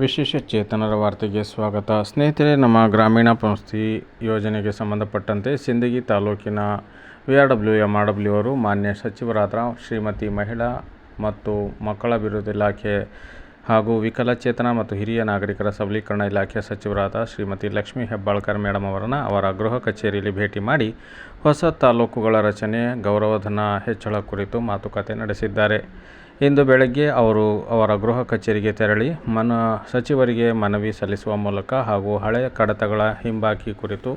ವಿಶೇಷ ಚೇತನರ ವಾರ್ತೆಗೆ ಸ್ವಾಗತ. ಸ್ನೇಹಿತರೆ, ನಮ್ಮ ಗ್ರಾಮೀಣ ಪಂಕ್ತಿ ಯೋಜನೆಗೆ ಸಂಬಂಧಪಟ್ಟಂತೆ ಸಿಂದಗಿ ತಾಲೂಕಿನ V R W M R W ಅವರು ಮಾನ್ಯ ಸಚಿವರಾದ ಶ್ರೀಮತಿ ಮಹಿಳಾ ಮತ್ತು ಮಕ್ಕಳ ಅಭಿವೃದ್ಧಿ ಇಲಾಖೆ ಹಾಗೂ ವಿಕಲಚೇತನ ಮತ್ತು ಹಿರಿಯ ನಾಗರಿಕರ ಸಬಲೀಕರಣ ಇಲಾಖೆ ಸಚಿವರಾದ ಶ್ರೀಮತಿ ಲಕ್ಷ್ಮೀ ಹೆಬ್ಬಾಳ್ಕರ್ ಮೇಡಮ್ ಅವರನ್ನು ಅವರ ಗೃಹ ಕಚೇರಿಯಲ್ಲಿ ಭೇಟಿ ಮಾಡಿ ಹೊಸ ತಾಲೂಕುಗಳ ರಚನೆ ಗೌರವಧನ ಹೆಚ್ಚಳ ಕುರಿತು ಮಾತುಕತೆ ನಡೆಸಿದ್ದಾರೆ. ಇಂದು ಬೆಳಗ್ಗೆ ಅವರು ಅವರ ಗೃಹ ಕಚೇರಿಗೆ ತೆರಳಿ ಮನ ಸಚಿವರಿಗೆ ಮನವಿ ಸಲ್ಲಿಸುವ ಮೂಲಕ ಹಾಗೂ ಹಳೆಯ ಕಡತಗಳ ಹಿಂಬಾಕಿ ಕುರಿತು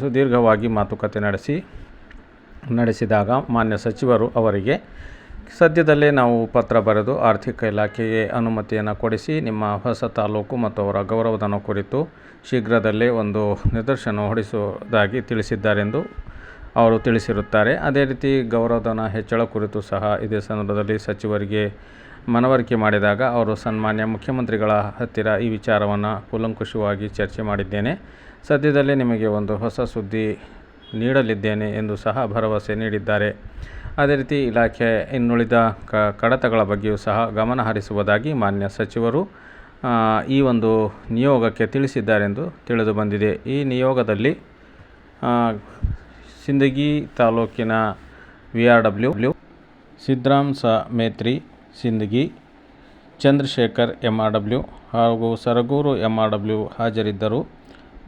ಸುದೀರ್ಘವಾಗಿ ಮಾತುಕತೆ ನಡೆಸಿ, ನಡೆಸಿದಾಗ ಮಾನ್ಯ ಸಚಿವರು ಅವರಿಗೆ, ಸದ್ಯದಲ್ಲೇ ನಾವು ಪತ್ರ ಬರೆದು ಆರ್ಥಿಕ ಇಲಾಖೆಗೆ ಅನುಮತಿಯನ್ನು ಕೊಡಿಸಿ ನಿಮ್ಮ ಹೊಸ ತಾಲೂಕು ಮತ್ತು ಅವರ ಗೌರವಧನ ಕುರಿತು ಶೀಘ್ರದಲ್ಲೇ ಒಂದು ನಿದರ್ಶನ ಹೊಡಿಸುವುದಾಗಿ ತಿಳಿಸಿದ್ದಾರೆಂದು ಅವರು ತಿಳಿಸಿರುತ್ತಾರೆ. ಅದೇ ರೀತಿ ಗೌರವಧನ ಹೆಚ್ಚಳ ಕುರಿತು ಸಹ ಇದೇ ಸಂದರ್ಭದಲ್ಲಿ ಸಚಿವರಿಗೆ ಮನವರಿಕೆ ಮಾಡಿದಾಗ ಅವರು ಸನ್ಮಾನ್ಯ ಮುಖ್ಯಮಂತ್ರಿಗಳ ಹತ್ತಿರ ಈ ವಿಚಾರವನ್ನು ಕೂಲಂಕುಷವಾಗಿ ಚರ್ಚೆ ಮಾಡಿದ್ದೇನೆ. ಸದ್ಯದಲ್ಲೇ ನಿಮಗೆ ಒಂದು ಹೊಸ ಸುದ್ದಿ ನೀಡಲಿದ್ದೇನೆ ಎಂದು ಸಹ ಭರವಸೆ ನೀಡಿದ್ದಾರೆ. ಅದೇ ರೀತಿ ಇಲಾಖೆ ಇನ್ನುಳಿದ ಕ, ಕಡತಗಳ ಬಗ್ಗೆಯೂ ಸಹ ಗಮನ ಹರಿಸುವುದಾಗಿ ಮಾನ್ಯ ಸಚಿವರು ಈ ಒಂದು ನಿಯೋಗಕ್ಕೆ ತಿಳಿಸಿದ್ದಾರೆಂದು ತಿಳಿದು ಬಂದಿದೆ. ಈ ನಿಯೋಗದಲ್ಲಿ ಸಿಂದಗಿ ತಾಲೂಕಿನ ವಿ ಆರ್ ಡಬ್ಲ್ಯೂ ಸ Metri, Sindagi, Chandrashekar M R W ಹಾಗೂ ಸರಗೂರು ಎಂ ಆರ್ ಡಬ್ಲ್ಯೂ ಹಾಜರಿದ್ದರು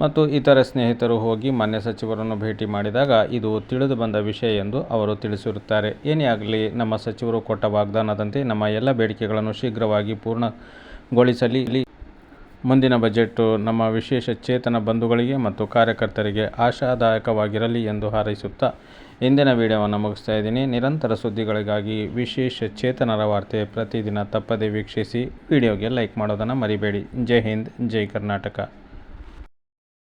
ಮತ್ತು ಇತರ ಸ್ನೇಹಿತರು ಹೋಗಿ ಮಾನ್ಯ ಸಚಿವರನ್ನು ಭೇಟಿ ಮಾಡಿದಾಗ ಇದು ತಿಳಿದು ಬಂದ ವಿಷಯ ಎಂದು ಅವರು ತಿಳಿಸಿರುತ್ತಾರೆ. ಏನೇ ಆಗಲಿ, ನಮ್ಮ ಸಚಿವರು ಕೊಟ್ಟ ವಾಗ್ದಾನದಂತೆ ನಮ್ಮ ಎಲ್ಲ ಬೇಡಿಕೆಗಳನ್ನು ಶೀಘ್ರವಾಗಿ ಪೂರ್ಣಗೊಳಿಸಲಿ. ಮುಂದಿನ ಬಜೆಟ್ಟು ನಮ್ಮ ವಿಶೇಷ ಚೇತನ ಬಂಧುಗಳಿಗೆ ಮತ್ತು ಕಾರ್ಯಕರ್ತರಿಗೆ ಆಶಾದಾಯಕವಾಗಿರಲಿ ಎಂದು ಹಾರೈಸುತ್ತಾ ಇಂದಿನ ವಿಡಿಯೋವನ್ನು ಮುಗಿಸ್ತಾ ಇದ್ದೀನಿ. ನಿರಂತರ ಸುದ್ದಿಗಳಿಗಾಗಿ ವಿಶೇಷ ಚೇತನರ ವಾರ್ತೆ ಪ್ರತಿದಿನ ತಪ್ಪದೇ ವೀಕ್ಷಿಸಿ. ವಿಡಿಯೋಗೆ ಲೈಕ್ ಮಾಡೋದನ್ನು ಮರಿಬೇಡಿ. ಜೈ ಹಿಂದ್, ಜೈ ಕರ್ನಾಟಕ.